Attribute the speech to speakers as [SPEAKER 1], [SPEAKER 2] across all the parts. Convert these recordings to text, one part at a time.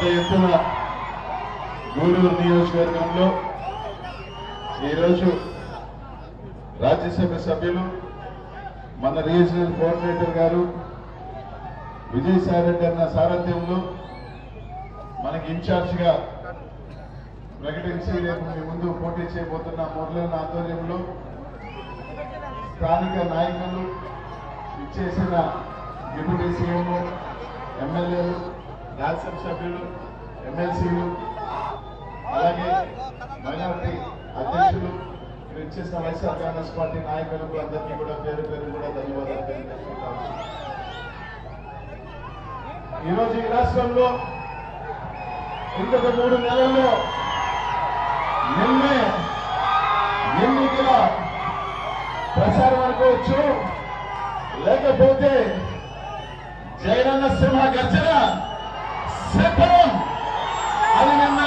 [SPEAKER 1] పెద్ద ఎత్తున గూడూరు నియోజకవర్గంలో ఈరోజు రాజ్యసభ సభ్యులు మన రీజనల్ కోఆర్డినేటర్ గారు విజయసాయి రెడ్డి అన్న సారథ్యంలో మనకి ఇన్ఛార్జ్గా ప్రకటించి రేపు మీ ముందు పోటీ చేయబోతున్న మురళీన ఆధ్వర్యంలో స్థానిక నాయకులు ఇచ్చేసిన డిప్యూటీ సీఎం ఎమ్మెల్యేలు శాసన సభ్యులు ఎమ్మెల్సీలు అలాగే మైనార్టీ అధ్యక్షులు ఇక్కడ ఇచ్చేసిన వైఎస్ఆర్ కాంగ్రెస్ పార్టీ నాయకులకు అందరికీ కూడా పేరు పేరు కూడా ధన్యవాదాలు తెలియజేసుకుంటాను ఈరోజు ఈ రాష్ట్రంలో ఇంకొక మూడు నెలల్లో నిన్నే ఎన్నికల ప్రచారం అనుకోవచ్చు లేకపోతే జగనన్న సింహ గర్జన. శపథం అని నిన్న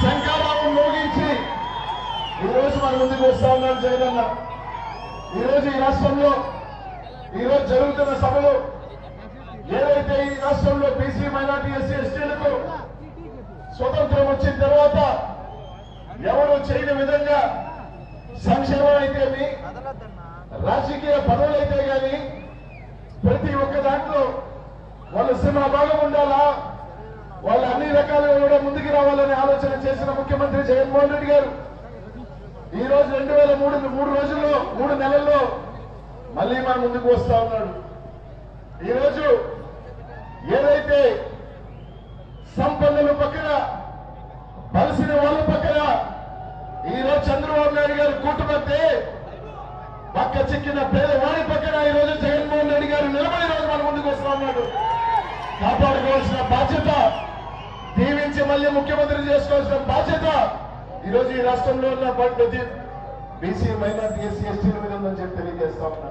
[SPEAKER 1] శంకరరావు మోగించి ఈరోజు మన ముందుకు వస్తా ఉన్నాడు జగనన్న. ఈరోజు ఈ రాష్ట్రంలో ఈరోజు జరుగుతున్న సభలో ఏదైతే ఈ రాష్ట్రంలో బీసీ మైనార్టీ ఎస్సీ ఎస్టీలకు స్వతంత్రం వచ్చిన తర్వాత ఎవరు చేయని విధంగా సంక్షేమం అయితేమి రాజకీయ పనులు అయితే కానీ ప్రతి ఒక్క దాంట్లో వాళ్ళ సినిమా భాగం ఉండాలా? వాళ్ళు అన్ని రకాలుగా కూడా ముందుకు రావాలని ఆలోచన చేసిన ముఖ్యమంత్రి జగన్మోహన్ రెడ్డి గారు. ఈ రోజు రెండు వేల మూడు మూడు రోజుల్లో మూడు నెలల్లో మళ్ళీ మన ముందుకు వస్తా ఉన్నాడు. ఈరోజు ఏదైతే సంపన్నుల పక్కన బలసిన వాళ్ళ పక్కన ఈరోజు చంద్రబాబు నాయుడు గారు కూటమితే పక్క చిక్కిన పేదవాడి పక్కన ఈ రోజు జగన్మోహన్ రెడ్డి గారు నిలబడి రోజు మన ముందుకు వస్తా ఉన్నాడు. కాపాడుకోవాల్సిన బాధ్యత దీవించి మళ్ళీ ముఖ్యమంత్రి చేసుకోవాల్సిన బాధ్యత ఈ రోజు ఈ రాష్ట్రంలో ఉన్న ప్రతి బీసీ మైనార్టీ ఎస్సీ ఎస్టీల మీద ఉందని చెప్పి తెలియజేస్తా ఉన్నా.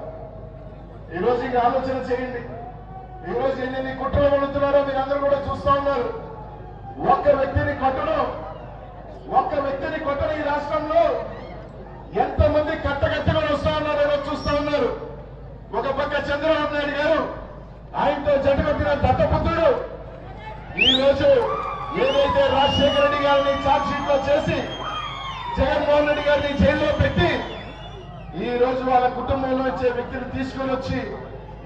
[SPEAKER 1] ఈ రోజు ఇక ఆలోచన చేయండి. ఈ రోజు ఎన్ని కుట్రలు పడుతున్నారో మీరు అందరూ కూడా చూస్తా ఉన్నారు. ఒక్క వ్యక్తిని కొట్టడం ఒక్క వ్యక్తిని కొట్టడం ఈ రాష్ట్రంలో ఎంతమంది కట్టకట్టుకొని వస్తా ఉన్నారో చూస్తా ఉన్నారు. ఒక పక్క చంద్రబాబు నాయుడు గారు ఆయనతో జటగొట్టిన దత్తపుత్రుడు ఈ రోజు ఏదైతే రాజశేఖర రెడ్డి గారిని ఛార్జ్షీట్లో చేసి జగన్మోహన్ రెడ్డి గారిని జైల్లో పెట్టి ఈ రోజు వాళ్ళ కుటుంబంలో వచ్చే వ్యక్తిని తీసుకుని వచ్చి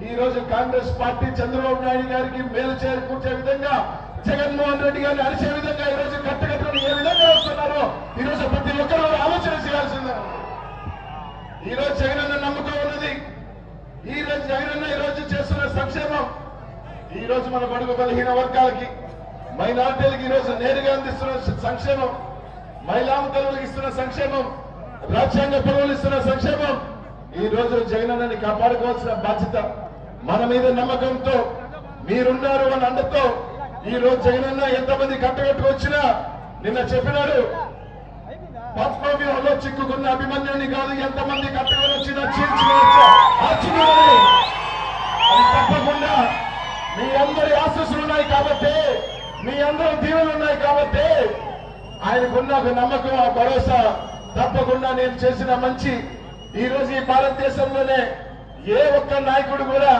[SPEAKER 1] ఈ రోజు కాంగ్రెస్ పార్టీ చంద్రబాబు నాయుడు గారికి మేలు చేకూర్చే విధంగా జగన్మోహన్ రెడ్డి గారిని అరిచే విధంగా ఈ రోజు కట్టకట్టుకుని ఏ విధంగా వస్తున్నారో ఈ రోజు ప్రతి ఒక్కరూ ఆలోచన చేయాల్సిందే. ఈ రోజు జగనన్న నమ్మకం ఈ రోజు జగనన్న ఈ రోజు చేస్తున్న సంక్షేమం ఈ రోజు మన బడుగు బలహీన వర్గాలకి మైనార్టీలకు ఈ రోజు నేరుగా అందిస్తున్న సంక్షేమం మహిళామతలకు ఇస్తున్న సంక్షేమం రాజ్యాంగ పదవులు ఇస్తున్న సంక్షేమం ఈ రోజు జగనన్నని కాపాడుకోవాల్సిన బాధ్యత మన మీద నమ్మకంతో మీరున్నారు అని అండతో ఈ రోజు జగనన్న ఎంతమంది కట్టగట్టుకొచ్చినా నిన్న చెప్పినాడు పద్మవ్యూహంలో చిక్కుకున్న అభిమన్యుని కాదు ఎంతమంది కట్టుకొని వచ్చినా చీల్చుకోవచ్చు అది తప్పకుండా మీ అందరి ఆశస్సులు ఉన్నాయి కాబట్టి మీ అందరి దీవులు ఉన్నాయి కాబట్టి ఆయనకున్న ఒక నమ్మకం ఆ భరోసా తప్పకుండా నేను చేసిన మంచి. ఈ రోజు ఈ భారతదేశంలోనే ఏ ఒక్క నాయకుడు కూడా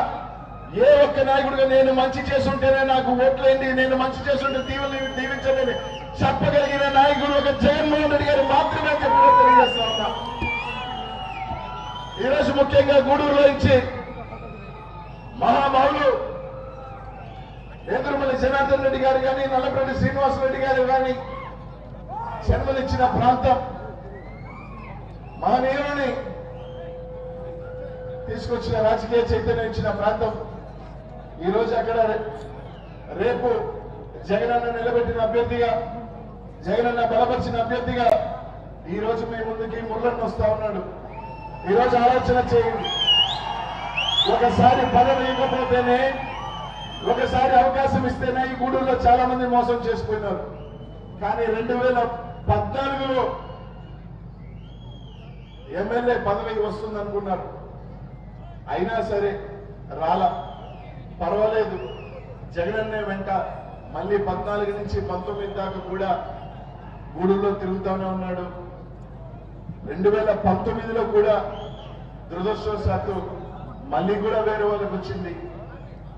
[SPEAKER 1] ఏ ఒక్క నాయకుడుగా నేను మంచి చేస్తుంటేనే నాకు ఓట్లైంది నేను మంచి చేస్తుంటే దీవెని దీవించలేని చెప్పగలిగిన నాయకుడు ఒక జగన్మోహన్ రెడ్డి గారు మాత్రమే చెప్పడం తెలియజేస్తా ఉన్నా ఈరోజు ముఖ్యంగా గూడూరులో ఇచ్చి మహామహులు ఎదురుమల్లి జనార్దన్ రెడ్డి గారు కానీ నల్లపరెడ్డి శ్రీనివాసరెడ్డి గారు కానీ జన్మనిచ్చిన ప్రాంతం. మహనీయుని తీసుకొచ్చిన రాజకీయ చైతన్యం ఇచ్చిన ప్రాంతం. ఈ రోజు అక్కడ రేపు రేపు అన్న నిలబెట్టిన అభ్యర్థిగా జగనన్న బలపరిచిన అభ్యర్థిగా ఈ రోజు మీ ముందుకి ముళ్ళను వస్తా ఉన్నాడు. ఈ రోజు ఆలోచన చేయండి. ఒకసారి పదవి ఇవ్వకపోతేనే ఒకసారి అవకాశం ఇస్తేనే ఈ గూడూరులో చాలా మంది మోసం చేసుకున్నారు. కానీ రెండు వేల పద్నాలుగులో ఎమ్మెల్యే పదవి వస్తుంది అనుకున్నారు అయినా సరే రాలా. పర్వాలేదు. జగనన్నే వెంట మళ్ళీ పద్నాలుగు నుంచి పంతొమ్మిది దాకా కూడా గూడూరులో తిరుగుతూనే ఉన్నాడు. రెండు వేల పంతొమ్మిదిలో కూడా దురదృష్టవశాత్తు మళ్ళీ కూడా వేరే వాళ్ళకి వచ్చింది.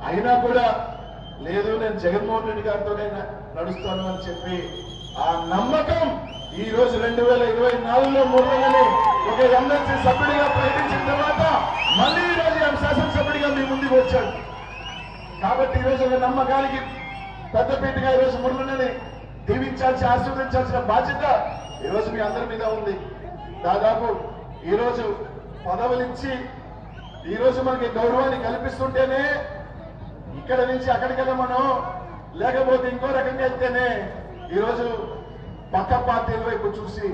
[SPEAKER 1] అయినా కూడా లేదు నేను జగన్మోహన్ రెడ్డి గారితోనే నడుస్తాను అని చెప్పి ఆ నమ్మకం ఈ రోజు రెండు వేల ఇరవై నాలుగులో మురళని ఒక ఎమ్మెల్సీ సభ్యుడిగా ప్రకటించిన తర్వాత మళ్ళీ ఈ రోజు ఆయన శాసనసభ్యుడిగా మీ ముందుకు వచ్చాడు. కాబట్టి ఈ రోజు ఒక నమ్మకానికి పెద్దపీటగా ఈ రోజు మురళిని దీవించాల్సి ఆశీర్వదించాల్సిన బాధ్యత ఈ రోజు మీ అందరి మీద ఉంది. దాదాపు ఈరోజు రోజు పదవులిచ్చి ఈరోజు మనకి గౌరవాన్ని కల్పిస్తుంటేనే ఇక్కడ నుంచి అక్కడికి మనం లేకపోతే ఇంకో రకంగా వెళ్తేనే ఈరోజు పక్క పార్టీల వైపు చూసి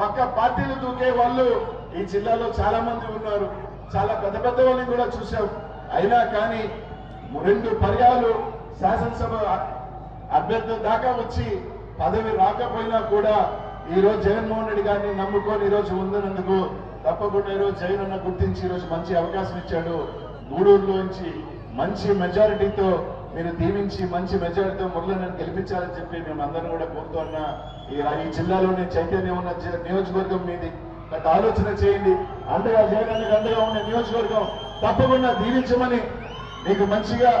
[SPEAKER 1] పక్క పార్టీలు దూకే వాళ్ళు ఈ జిల్లాలో చాలా మంది ఉన్నారు. చాలా పెద్ద పెద్ద వాళ్ళని కూడా చూశాం అయినా కానీ రెండు పర్యాలు శాసనసభ అభ్యర్థుల దాకా వచ్చి పదవి రాకపోయినా కూడా ఈ రోజు జగన్మోహన్ రెడ్డి గారిని నమ్ముకొని ఈ రోజు ఉందినందుకు తప్పకుండా ఈ రోజు జగన్ అన్న గుర్తించి ఈ రోజు మంచి అవకాశం ఇచ్చాడు. గూడూరులోంచి మంచి మెజారిటీతో మీరు దీవించి మంచి మెజారిటీతో మురళీని గెలిపించాలని చెప్పి మేము అందరం కూడా కోరుతున్నా ఈ ఈ జిల్లాలోని చైతన్యం ఉన్న నియోజకవర్గం మీది. గత ఆలోచన చేయండి. అండగా జగన్ అండగా ఉన్న నియోజకవర్గం తప్పకుండా దీవించమని మీకు మంచిగా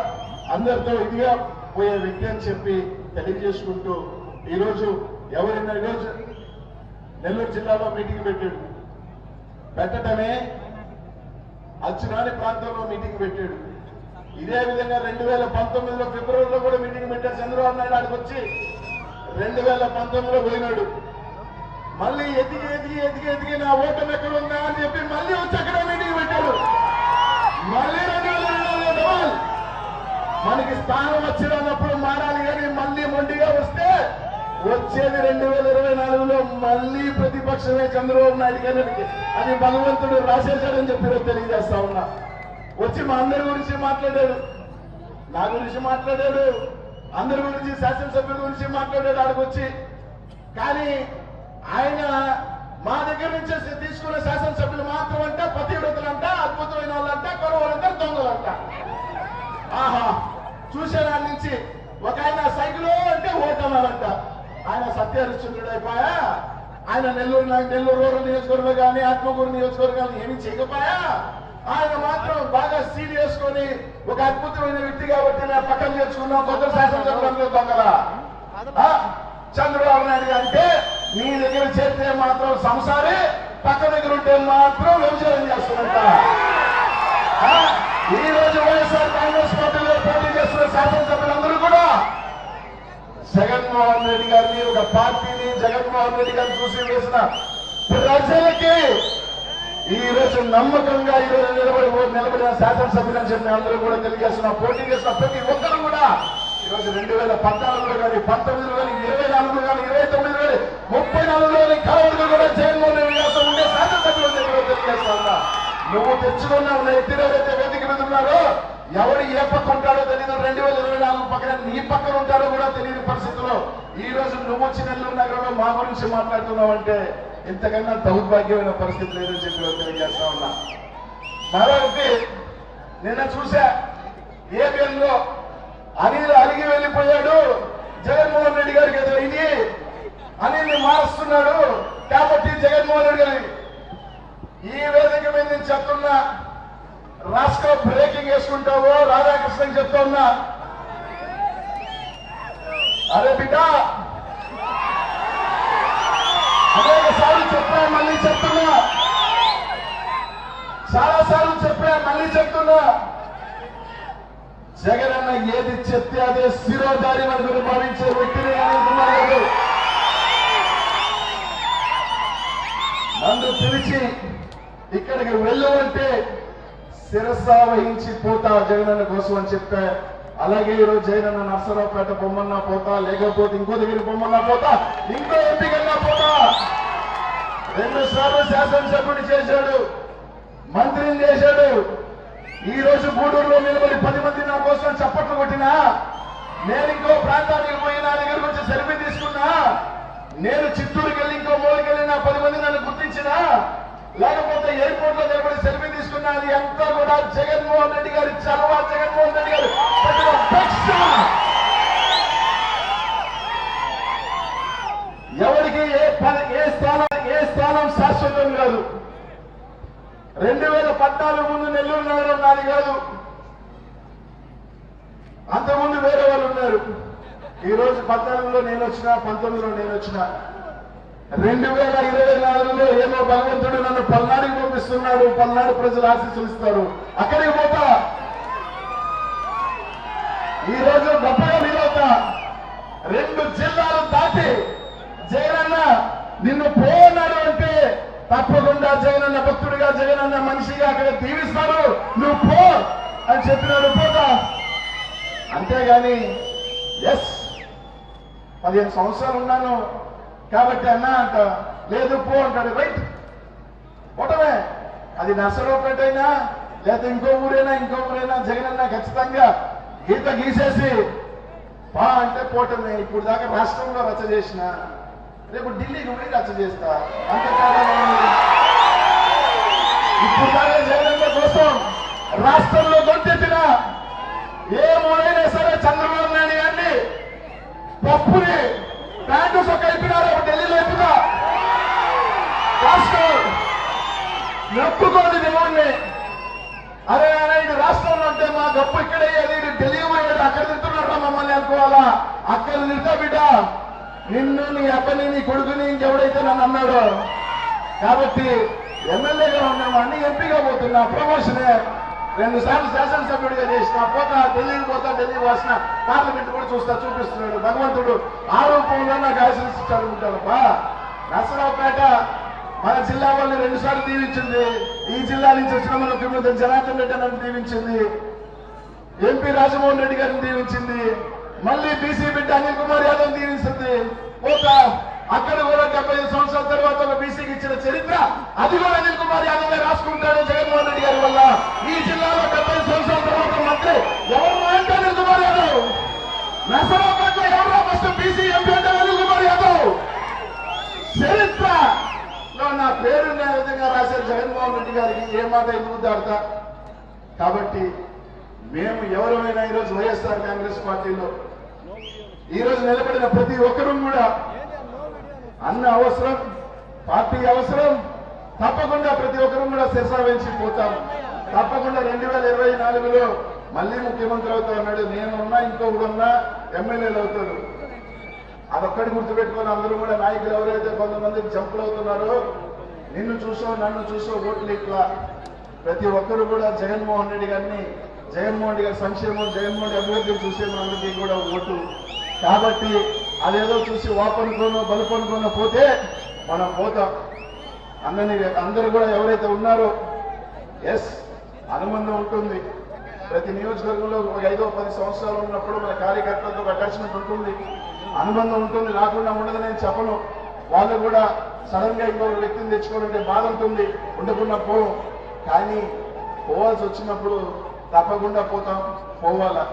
[SPEAKER 1] అందరితో ఇదిగా పోయే వ్యక్తి అని చెప్పి తెలియజేసుకుంటూ ఈరోజు ఎవరైనా ఈరోజు నెల్లూరు జిల్లాలో మీటింగ్ పెట్టాడు. పెట్టటమే అచ్చురాని ప్రాంతంలో మీటింగ్ పెట్టాడు. ఇదే విధంగా రెండు వేల పంతొమ్మిదిలో ఫిబ్రవరిలో కూడా మీటింగ్ పెట్టారు చంద్రబాబు నాయుడు. అక్కడికి వచ్చి రెండు వేల పంతొమ్మిదిలో పోయినాడు. మళ్ళీ ఎదిగి ఎదిగి ఎదిగి ఎదిగి నా ఓటమి ఎక్కడ ఉందా అని చెప్పి మళ్ళీ వచ్చి అక్కడ మీటింగ్ పెట్టాడు. మళ్ళీ రెండు వేల ఇరవై నాలుగులో డబల్ మనకి స్థానం వచ్చినప్పుడు మారాలి కానీ మళ్ళీ మొండిగా వస్తే వచ్చేది రెండు వేల ఇరవై నాలుగులో మళ్ళీ ప్రతిపక్షమే చంద్రబాబు నాయుడు గారికి. అది భగవంతుడు రాసేశాడని చెప్పి తెలియజేస్తా ఉన్నా. వచ్చి మా అందరి గురించి మాట్లాడాడు. నా గురించి మాట్లాడాడు. అందరి గురించి శాసనసభ్యుల గురించి మాట్లాడాడు ఆడికి వచ్చి కానీ ఆయన మా దగ్గర నుంచి తీసుకున్న శాసనసభ్యులు మాత్రం అంట పతివ్రతలంట అద్భుతమైన వాళ్ళంట కొరవాలంట దొంగలంట. ఆహా! చూశాను నుంచి ఒక ఆయన సైకిల్ అంటే ఓటమాలంట. ఆయన సత్యహరిశ్చంద్రుడు అయిపోయా? ఆయన నెల్లూరు నెల్లూరు రూరల్ నియోజకవర్గం కానీ ఆత్మకూరు నియోజకవర్గాలు ఏమీ చేయకపోయా? ఆయన మాత్రం బాగా సీడ్ చేసుకొని ఒక అద్భుతమైన వ్యక్తి కాబట్టి నా పక్కన చేసుకున్నాం కొత్త శాసనసభ్యులందరూ దొంగల. చంద్రబాబు నాయుడు అంటే మీ దగ్గర చేస్తే మాత్రం సంసారే పక్క దగ్గర ఉంటే మాత్రం వ్యభిచారం చేస్తున్నట్ట. ఆ, ఈ రోజు వైఎస్ఆర్ కాంగ్రెస్ పార్టీ పోటీ చేస్తున్న శాసనసభ్యులందరూ కూడా జగన్మోహన్ రెడ్డి గారిని ఒక పార్టీని జగన్మోహన్ రెడ్డి గారిని చూసి వేసిన ప్రజలకి ఈ రోజు నమ్మకంగా ఈ రోజు నిలబడి నిలబడిన శాసనసభ్యులని చెప్పి అందరూ కూడా తెలియజేసిన పోటీ చేసిన ప్రతి ఒక్కరు కూడా ఈ రోజు రెండు వేల పద్నాలుగులో కానీ పంతొమ్మిదిలో కానీ ఇరవై నాలుగులో కానీ ఇరవై తొమ్మిది కానీ ముప్పై నాలుగులో కానీ కలవరకు కూడా జగన్మోహన్ రెడ్డి గారితో ఉండే శాసనసభ్యులు తెలియజేస్తా నువ్వు తెచ్చుకున్నావు ఉన్న వేదిక మీద ఉన్నారో ఎవరు ఏ పక్క ఉంటాడో తెలియదు రెండు వేల ఇరవై నాలుగు పక్కన నీ పక్కన ఉంటాడో కూడా తెలియని పరిస్థితిలో. ఈ రోజు నువ్వు వచ్చి నెల్లూరు నగరంలో మా గురించి మాట్లాడుతున్నావు అంటే ఇంతకన్నా దౌర్భాగ్యమైన పరిస్థితి లేదని చెప్పి తెలియజేస్తా ఉన్నా. మరొకటి నిన్న చూసా ఏబిఎన్లో అనిల్ అలిగి వెళ్ళిపోయాడు. జగన్మోహన్ రెడ్డి గారికి ఏదో ఇది అనిల్ని మారుస్తున్నాడు. కాబట్టి జగన్మోహన్ రెడ్డి గారి ఈ వేదిక మీద నేను చెప్తున్నా రాష్ట్ర బ్రేకింగ్ వేసుకుంటావో? రాధాకృష్ణ చెప్తా ఉన్నా అరే బిడ్డ. అనేకసార్లు చెప్పా మళ్ళీ చెప్తున్నా. చాలా సార్లు చెప్పా మళ్ళీ చెప్తున్నా. జగన్ అన్న ఏది చెప్తే అదే శిరోధారి మనకు భావించే వ్యక్తిని అనుకున్నాడు నన్ను పిలిచి ఇక్కడికి వెళ్ళమంటే శిరస వహించి పోతా జగనన్న కోసం అని చెప్పా. అలాగే ఈరోజు జగనన్న నర్సరావుపేట బొమ్మన్నా పోతా లేకపోతే ఇంకో దగ్గర బొమ్మన్నా పోతా ఇంకో ఎంపికన్నా పోతా. రెండు సార్లు శాసనసభ్యుడు చేశాడు మంత్రిని చేశాడు. ఈ రోజు గూడూరులో నిలబడి పది మంది నా కోసం చప్పట్లు కొట్టినా నేను ఇంకో ప్రాంతానికి పోయి నా దగ్గరకు వచ్చి సెల్ఫీ తీసుకున్నా నేను చిత్తూరుకి వెళ్ళి ఇంకో మూలకి వెళ్ళి నా పది మంది నన్ను గుర్తించినా లేకపోతే ఎయిర్పోర్ట్లో నిలబడి సెల్ఫీ తీసుకున్నది అంతా కూడా జగన్మోహన్ రెడ్డి గారి చలవ జగన్మోహన్ రెడ్డి గారు. ఎవరికి ఏ పని ఏ స్థానం ఏ స్థానం శాశ్వతం కాదు. రెండు వేల పద్నాలుగు ముందు నెల్లూరు నగరం నాది కాదు. అంతకుముందు వేరే వాళ్ళు ఉన్నారు. ఈ రోజు పద్నాలుగులో నేను వచ్చిన పంతొమ్మిదిలో నేను వచ్చిన. రెండు వేల ఇరవై నాలుగులో ఏమో భగవంతుడు నన్ను పల్నాడికి పంపిస్తున్నాడు పల్నాడు ప్రజలు ఆశీస్సులు ఇస్తారు. అక్కడికి పోతా. ఈ రోజు గొప్పగా నిలవుతా రెండు జిల్లాలు దాటి జగనన్న నిన్ను పోన్నాడు అంటే తప్పకుండా జగనన్న భక్తుడిగా జగనన్న మనిషిగా అక్కడ దీవిస్తాడు. నువ్వు పో అని చెప్పినాడు పోతా. అంతేగాని ఎస్ పదిహేను సంవత్సరాలు ఉన్నాను. కాబట్టి అన్నా అంట లేదు పో అంటాడు. రైట్ పోటమే. అది నర్సరావుపేటైనా లేదా ఇంకో ఊరైనా ఇంకో ఊరైనా జగనన్న ఖచ్చితంగా గీత గీసేసి పా అంటే పోటమే. ఇప్పుడు దాకా రాష్ట్రంలో రచ్చ చేసిన రేపు ఢిల్లీకి పోయి రచ్చ చేస్తా. అంతేకాదు ఇప్పుడు దాకా జగనన్న కోసం రాష్ట్రంలో దొంతెత్తిన ఏ మూడైనా సరే చంద్రబాబు నాయుడు గారిని పప్పుని నొప్పుకోండి దేవుణ్ణి. అరే అరే ఇది రాష్ట్రంలో అంటే మా గప్పు ఇక్కడే అది ఇది ఢిల్లీ పోయాడు అక్కడ తింటున్నారా మమ్మల్ని అనుకోవాలా? అక్కడ తింటా బిడ్డ. నిన్ను నీ అక్కని నీ కొడుకుని ఇంకెవడైతే నన్ను అన్నాడు? కాబట్టి ఎమ్మెల్యేగా ఉన్నవాడిని ఎంపీగా పోతున్నా ప్రమోషనే. రెండు సార్లు శాసనసభ్యుడిగా చేసిన పోతా ఢిల్లీకి పోతా ఢిల్లీ వచ్చిన పార్లమెంట్ కూడా చూస్తా చూపిస్తున్నాడు. భగవంతుడు ఆ రూపంలో నాకు ఆశీర్వదిస్తాడు ఉంటానప్పా నరసరావుపేట మన జిల్లా వాళ్ళని రెండు సార్లు దీవించింది. ఈ జిల్లా నుంచి వచ్చిన మన తిరుమల జనార్దన్ రెడ్డి నన్ను దీవించింది. ఎంపీ రాజమోహన్ రెడ్డి గారిని దీవించింది. మళ్ళీ బీసీ బిడ్డ అనిల్ కుమార్ యాదవ్ దీవించింది. పోతా అక్కడ కూడా డెబ్బై సంవత్సరాల తర్వాత బీసీకి ఇచ్చిన చరిత్ర అది కూడా జగన్మోహన్ రెడ్డి గారికి ఏ మాట ఎందుకు కాబట్టి మేము ఎవరమైనా ఈరోజు వైఎస్ఆర్ కాంగ్రెస్ పార్టీలో ఈరోజు నిలబడిన ప్రతి ఒక్కరూ కూడా అన్న అవసరం పార్టీ అవసరం తప్పకుండా ప్రతి ఒక్కరూ కూడా శిరసా పోతాం తప్పకుండా రెండు వేల ఇరవై నాలుగులో మళ్ళీ ముఖ్యమంత్రి అవుతా ఉన్నాడు నేను ఉన్నా ఇంకొకడు ఉన్నా ఎమ్మెల్యేలు అవుతారు. అదొక్కటి గుర్తుపెట్టుకొని అందరూ కూడా నాయకులు ఎవరైతే కొంతమంది జంపులు అవుతున్నారో నిన్ను చూసో నన్ను చూసో ఓట్లు ఇట్లా ప్రతి ఒక్కరు కూడా జగన్మోహన్ రెడ్డి గారిని జగన్మోహన్ రెడ్డి గారి సంక్షేమం జగన్మోహన్ రెడ్డి అభివృద్ధి చూసే మనందరికీ కూడా ఓటు. కాబట్టి అదేదో చూసి వాపనుకోనో బలుపనుకోనో పోతే మనం పోతాం. అందరినీ అందరూ కూడా ఎవరైతే ఉన్నారో ఎస్ అనుబంధం ఉంటుంది. ప్రతి నియోజకవర్గంలో ఒక ఐదో పది సంవత్సరాలు ఉన్నప్పుడు మన కార్యకర్తలతో ఒక అటాచ్మెంట్ ఉంటుంది. అనుబంధం ఉంటుంది. రాకుండా ఉండదు నేను చెప్పను. వాళ్ళు కూడా సడన్గా ఇంకొక వ్యక్తిని తెచ్చుకోవాలంటే బాధ ఉంటుంది. ఉండకుండా పోం కానీ పోవాల్సి వచ్చినప్పుడు తప్పకుండా పోతాం. పోవాలా?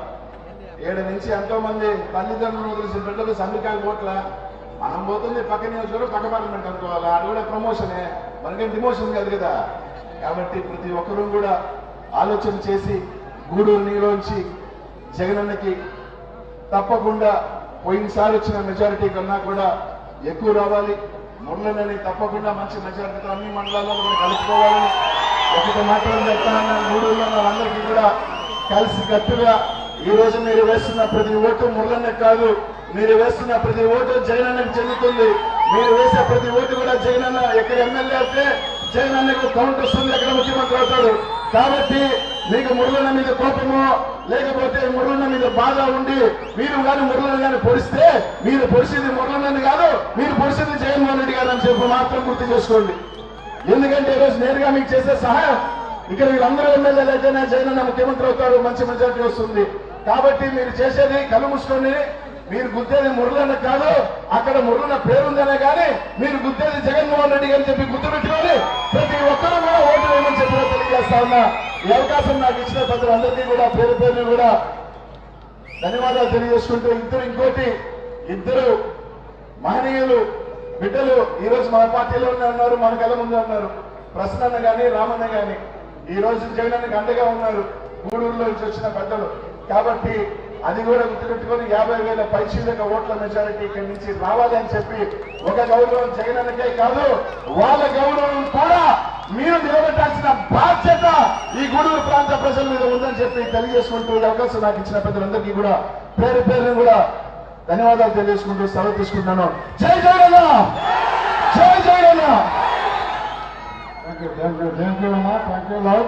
[SPEAKER 1] ఏడు నుంచి ఎంతో మంది తల్లిదండ్రులు తెలిసిన బిడ్డలు సంఘకాలు పోట్ల? మనం పోతుంది పక్క నియోజకవర్గం పక్క పార్లమెంట్ అనుకోవాలా? అది కూడా ప్రమోషనే. మనకేం డిమోషన్ కాదు కదా? కాబట్టి ప్రతి ఒక్కరూ కూడా ఆలోచన చేసి గూడూరు నీలోంచి జగనన్నకి తప్పకుండా పోయినసారి వచ్చిన మెజారిటీ కన్నా కూడా ఎక్కువ రావాలి. మురళనని తప్పకుండా మంచి మెజారిటీతో అన్ని మండలాల్లో మనం కలుపుకోవాలని ఒకటి మాత్రం చెప్తానన్న గూడూరులో వాళ్ళందరికీ కూడా కలిసి కట్టుగా ఈ రోజు మీరు వేస్తున్న ప్రతి ఓటు మురళన్న కాదు మీరు వేస్తున్న ప్రతి ఓటు జగనన్నకు చెందుతుంది. మీరు వేసే ప్రతి ఓటు కూడా జగనన్న ఎక్కడ ఎమ్మెల్యే అయితే జగనన్నకు కౌంట్ వస్తుంది ఎక్కడ ముఖ్యమంత్రి అవుతాడు. కాబట్టి మీకు మురళన్న మీద కోపమో లేకపోతే మురళన్న మీద బాధ ఉండి మీరు కానీ మురళన్న గారిని పొడిస్తే మీరు పొడిచింది మురళన్నని కాదు మీరు పొడిచింది జగన్మోహన్ రెడ్డి గారు అని చెప్పి మాత్రం గుర్తు చేసుకోండి. ఎందుకంటే ఈరోజు నేరుగా మీకు చేసే సహాయం ఇక్కడ వీళ్ళందరూ ఎమ్మెల్యేలు అయితేనే జగనన్న ముఖ్యమంత్రి అవుతారు మంచి మెజార్టీ వస్తుంది. కాబట్టి మీరు చేసేది కళ్ళు మీరు గుద్దేది మురళన్న కాదు అక్కడ మురళన్న పేరుందనే కానీ మీరు గుద్దేది జగన్మోహన్ రెడ్డి అని చెప్పి గుర్తుపెట్టుకొని ప్రతి ఒక్కరూ కూడా ఓటు వేయమని చెప్పి తెలియజేస్తా ఉన్నా. ఈ అవకాశం నాకు ఇచ్చిన ప్రజలందరికీ కూడా పేరు పేరుని కూడా ధన్యవాదాలు తెలియజేసుకుంటూ ఇద్దరు ఇంకోటి ఇద్దరు మహనీయులు బిడ్డలు ఈ రోజు మన పార్టీలోనే ఉన్నారు మన కళ్ళ ముందే ఉన్నారు. ప్రసన్న కానీ రామన్న కానీ ఈ రోజు జగనన్నకి అండగా ఉన్నారు. గూడూరులో నుంచి వచ్చిన పెద్దలు. కాబట్టి అది కూడా గుర్తుపెట్టుకొని యాభై వేల పరిశీలక ఓట్ల మెజారిటీ ఇక్కడి నుంచి రావాలి అని చెప్పి ఒక గౌరవం జగనన్నకే కాదు వాళ్ళ గౌరవం కూడా మీరు నిలబెట్టాల్సిన బాధ్యత ఈ గూడూరు ప్రాంత ప్రజల మీద ఉందని చెప్పి తెలియజేసుకుంటూ అవకాశం నాకు ఇచ్చిన పెద్దలందరికీ కూడా పేరు పేరును కూడా ధన్యవాదాలు తెలియజేసుకుంటూ సెలవు తీసుకుంటున్నాను. జై జగన్ జై Jagan
[SPEAKER 2] thank you thank you thank you అమ్మా థ్యాంక్ యూ లాడ్